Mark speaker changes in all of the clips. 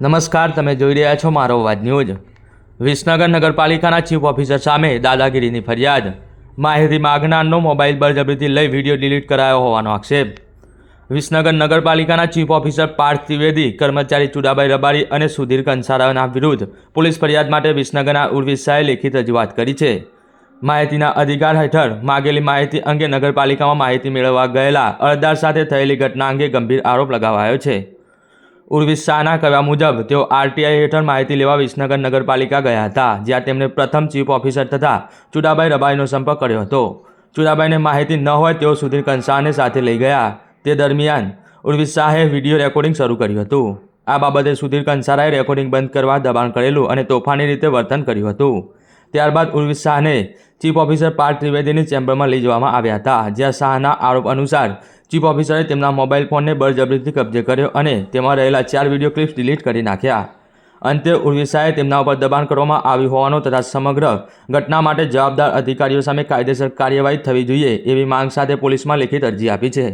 Speaker 1: નમસ્કાર, તમે જોઈ રહ્યા છો મારો અવાજ ન્યૂઝ. વિસનગર નગરપાલિકાના ચીફ ઓફિસર સામે દાદાગીરીની ફરિયાદ. માહિતી માગનારનો મોબાઈલ બળજબરીથી લઈ વીડિયો ડિલીટ કરાયો હોવાનો આક્ષેપ. વિસનગર નગરપાલિકાના ચીફ ઓફિસર પાર્થ ત્રિવેદી, કર્મચારી ચુડાભાઈ રબારી અને સુધીર કંસારાના વિરુદ્ધ પોલીસ ફરિયાદ માટે વિસનગરના ઉર્વિસ શાહે લેખિત રજૂઆત કરી છે. માહિતીના અધિકાર હેઠળ માગેલી માહિતી અંગે નગરપાલિકામાં માહિતી મેળવવા ગયેલા અરજદાર સાથે થયેલી ઘટના અંગે ગંભીર આરોપ લગાવાયો છે. ઉર્વિસ શાહના કહેવા મુજબ, તેઓ આરટીઆઈ હેઠળ માહિતી લેવા વિસનગર નગરપાલિકા ગયા હતા, જ્યાં તેમણે પ્રથમ ચીફ ઓફિસર તથા ચુડાભાઈ રબાઈનો સંપર્ક કર્યો હતો. ચુડાભાઈને માહિતી ન હોય તેઓ સુધીર કંસાને સાથે લઈ ગયા. તે દરમિયાન ઉર્વિશ શાહે વીડિયો રેકોર્ડિંગ શરૂ કર્યું હતું. આ બાબતે સુધીર કંસારાએ રેકોર્ડિંગ બંધ કરવા દબાણ કરેલું અને તોફાની રીતે વર્તન કર્યું હતું. ત્યારબાદ ઉર્વિશ શાહને ચીફ ઓફિસર પાર્થ ત્રિવેદીની ચેમ્બરમાં લઈ જવામાં આવ્યા હતા. જ્યાં શાહના આરોપ અનુસાર ચીફ ઓફિસરે તેમના મોબાઈલ ફોનને બળજબરીથી કબજે કર્યો અને તેમાં રહેલા ચાર વીડિયો ક્લિપ્સ ડિલીટ કરી નાખ્યા. અંતે ઉર્વિસ શાહે તેમના ઉપર દબાણ કરવામાં આવ્યું હોવાનો તથા સમગ્ર ઘટના માટે જવાબદાર અધિકારીઓ સામે કાયદેસર કાર્યવાહી થવી જોઈએ એવી માંગ સાથે પોલીસમાં લેખિત અરજી આપી છે.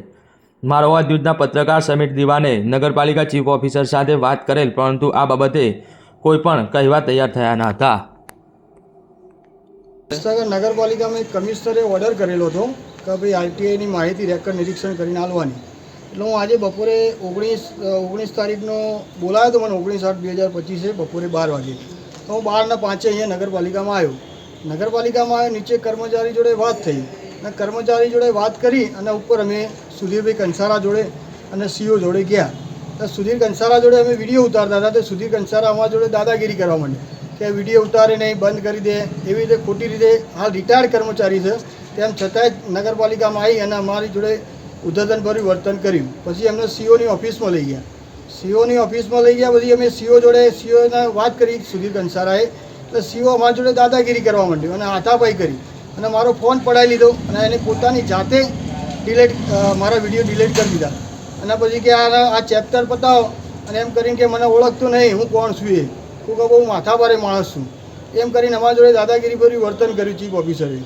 Speaker 1: મારો અવાજ ન્યૂઝના પત્રકાર સમીર દીવાને નગરપાલિકા ચીફ ઓફિસર સાથે વાત કરેલ, પરંતુ આ બાબતે કોઈ પણ કહેવા તૈયાર થયા ન હતા.
Speaker 2: વિસનગર નગરપાલિકામાં એક કમિશનરે ઓર્ડર કરેલો હતો કે ભાઈ આરટીઆઈની માહિતી રેકર્ડ નિરીક્ષણ કરીને આલવાની. એટલે હું આજે બપોરે ઓગણીસ ઓગણીસ તારીખનો બોલાયો હતો, મને ઓગણીસ આઠ બે હજાર પચીસે બપોરે બાર વાગે. તો હું બારના પાંચે અહીંયા નગરપાલિકામાં આવ્યો. નગરપાલિકામાં આવ્યો, નીચે કર્મચારી જોડે વાત થઈ. અને કર્મચારી જોડે વાત કરી અને ઉપર અમે સુધીરભાઈ કંસારા જોડે અને સીઓ જોડે ગયા. તો સુધીર કંસારા જોડે અમે વીડિયો ઉતારતા હતા, તો સુધીર કંસારા અમારા જોડે દાદાગીરી કરવા માંડ્યા. કે વીડિયો ઉતારે નહીં બંધ કરી દે, એવી રીતે ખોટી રીતે હાલ રિટાયર્ડ કર્મચારી છે. તેમ છતાંય નગરપાલિકામાં આવી અને અમારી જોડે ઉદ્ધતનભર્યું વર્તન કર્યું. પછી એમને સીઓની ઓફિસમાં લઈ ગયા. સીઓની ઓફિસમાં લઈ ગયા પછી અમે સીઓ જોડે સીઓને વાત કરી સુધીર કંસારાએ એટલે સીઓ અમારી જોડે દાદાગીરી કરવા માંડ્યું અને હાથાપાઈ કરી. અને મારો ફોન પડાવી લીધો અને એને પોતાની જાતે ડિલેટ મારા વીડિયો ડિલેટ કરી દીધા. અને પછી કે આ ચેપ્ટર પતાવો. અને એમ કરીને કે મને ઓળખતું નહીં, હું કોણ છું એ? હું કહું બહુ માથાભારે માણસ છું. એમ કરીને અમારા જોડે દાદાગીરી ભર્યું, વર્તન કર્યું ચીફ ઓફિસરે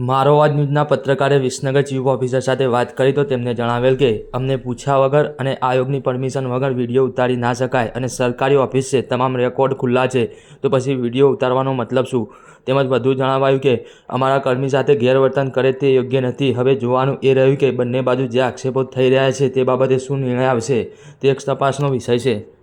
Speaker 1: મારો અવાજ ન્યૂઝના પત્રકારે વિસનગર ચીફ ઓફિસર સાથે વાત કરી તો તેમને જણાવેલ કે, અમને પૂછ્યા વગર અને આયોગની પરમિશન વગર વીડિયો ઉતારી ના શકાય અને સરકારી ઓફિસ છે તમામ રેકોર્ડ ખુલ્લા છે, તો પછી વીડિયો ઉતારવાનો મતલબ શું? તેમજ વધુ જણાવાયું કે, અમારા કર્મી સાથે ગેરવર્તન કરે તે યોગ્ય નથી. હવે જોવાનું એ રહ્યું કે બંને બાજુ જે આક્ષેપો થઈ રહ્યા છે તે બાબતે શું નિર્ણય આવશે, તે એક તપાસનો વિષય છે.